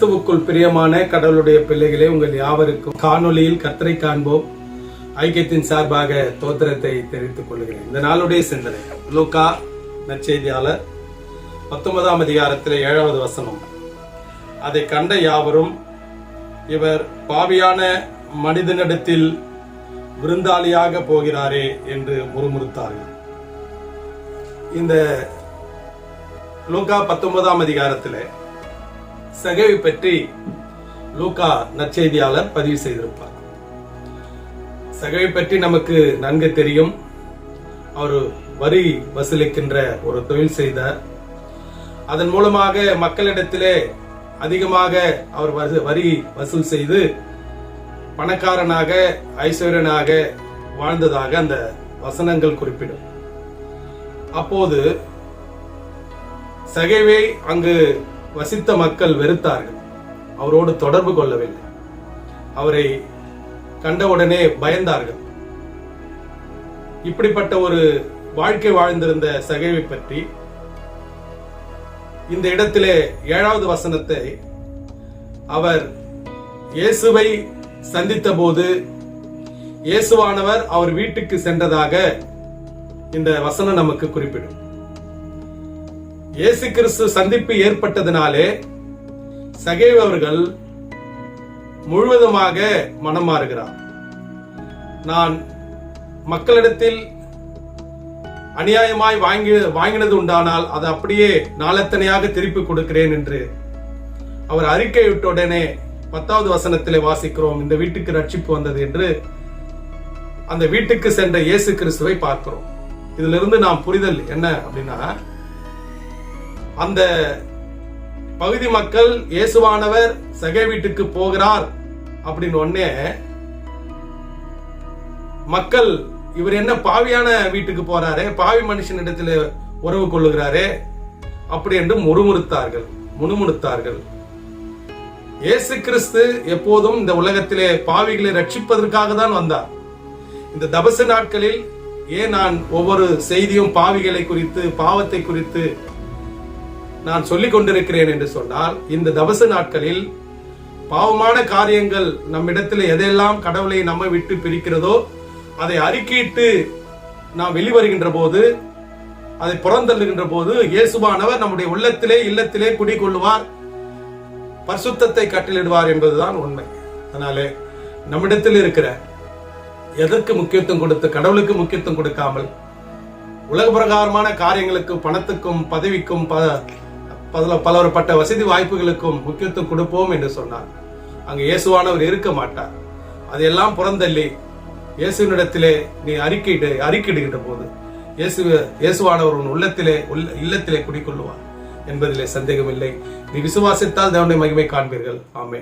கிறிஸ்துவுக்குள் பிரியமான கடவுளுடைய பிள்ளைகளே உங்கள் யாவருக்கும் காணொலியில் கத்தரை காண்போம். ஐக்கியத்தின் சார்பாக தோத்திரத்தை தெரிவித்துக் கொள்கிறேன். இந்த நாளுடைய சிந்தனை லூக்கா நற்செய்தியாளர் பத்தொன்பதாம் அதிகாரத்தில் ஏழாவது வசனம். அதை கண்ட யாவரும் இவர் பாவியான மனிதனிடத்தில் விருந்தாளியாக போகிறாரே என்று முறுமுறுத்தார்கள். இந்த லூக்கா பத்தொன்பதாம் அதிகாரத்தில் சகைவை பற்றி லூகா நற்செய்தியாளர் பதிவு செய்திருப்பார். சகைவை பற்றி நமக்கு நன்கு தெரியும். அவர் வரி வசூலிக்கின்ற ஒரு தொழில் செய்தார். அதன் மூலமாக மக்களிடத்திலே அதிகமாக அவர் வரி வசூல் செய்து பணக்காரனாக ஐஸ்வர்யனாக வாழ்ந்ததாக அந்த வசனங்கள் குறிப்பிடும். அப்போது சகைவை அங்கு வசித்த மக்கள் வெறுத்தார்கள். அவரோடு தொடர்பு கொள்ளவில்லை. அவரை கண்டவுடனே பயந்தார்கள். இப்படிப்பட்ட ஒரு வாழ்க்கை வாழ்ந்திருந்த சகைவை பற்றி இந்த இடத்திலே ஏழாவது வசனத்தை அவர் இயேசுவை சந்தித்த போது இயேசுவானவர் அவர் வீட்டுக்கு சென்றதாக இந்த வசனம் நமக்கு குறிப்பிடும். இயேசு கிறிஸ்து சந்திப்பு ஏற்பட்டதினாலே சகேவ் அவர்கள் முழுவதுமாக மனம் மாறுகிறார் நான் மக்களிடத்தில் அநியாயமாய் வாங்கி வாங்கினது உண்டானால் அதை அப்படியே நாளத்தனையாக திருப்பி கொடுக்கிறேன் என்று அவர் அறிக்கையிட்ட உடனே பத்தாவது வசனத்திலே வாசிக்கிறோம். இந்த வீட்டுக்கு ரட்சிப்பு வந்தது என்று அந்த வீட்டுக்கு சென்ற இயேசு கிறிஸ்துவை பார்க்கிறோம். இதிலிருந்து நாம் புரிதல் என்ன அப்படின்னா அந்த பகுதி மக்கள் இயேசுவானவர் சகை வீட்டுக்கு போகிறார் அப்படின்னு உடனே மக்கள் இவர் என்ன பாவியான வீட்டுக்கு போறாரு? பாவி மனுஷனிடத்தில் உறவு கொள்ளுகிறாரே? அப்படி என்று முறுமுறுத்தார்கள். முணுமுணுத்தார்கள். இயேசு கிறிஸ்து எப்போதும் இந்த உலகத்திலே பாவிகளை ரட்சிப்பதற்காக தான் வந்தார். இந்த தபசு நாட்களில் ஏன் நான் ஒவ்வொரு செய்தியும் பாவிகளை குறித்து பாவத்தை குறித்து நான் சொல்லிக் கொண்டிருக்கிறேன் என்று சொன்னால் இந்த தவசு நாட்களில் பாவமான காரியங்கள் நம்மிடத்தில் எதையெல்லாம் கடவுளை நம்ம விட்டு பிரிக்கிறதோ அதை அறிக்கையிட்டு நாம் வெளிவருகின்ற போது அதை புறந்தள்ளுகின்ற போது இயேசுவானவர் நம்முடைய உள்ளத்திலே இல்லத்திலே குடிகொள்ளுவார் பரிசுத்தத்தை கட்டளிடுவார் என்பதுதான் உண்மை. அதனாலே நம்மிடத்தில் இருக்கிற எதற்கு முக்கியத்துவம் கொடுத்து கடவுளுக்கு முக்கியத்துவம் கொடுக்காமல் உலக பிரகாரமான காரியங்களுக்கு பணத்துக்கும் பதவிக்கும் ப பல பலவரப்பட்ட வசதி வாய்ப்புகளுக்கும் முக்கியத்துவம் கொடுப்போம் என்று சொன்னார். அங்கு இயேசுவானவர் இருக்க மாட்டார். அதையெல்லாம் புறந்தள்ளி இயேசுவினிடத்திலே நீ அறிக்கையிட்டு அறிக்கையிடுகின்ற போது இயேசு இயேசுவானவர் உன் உள்ளத்திலே உள்ள இல்லத்திலே குடிக்கொள்ளுவார் என்பதிலே சந்தேகமில்லை நீ விசுவாசித்தால் தேவனுடைய மகிமை காண்பீர்கள். ஆமே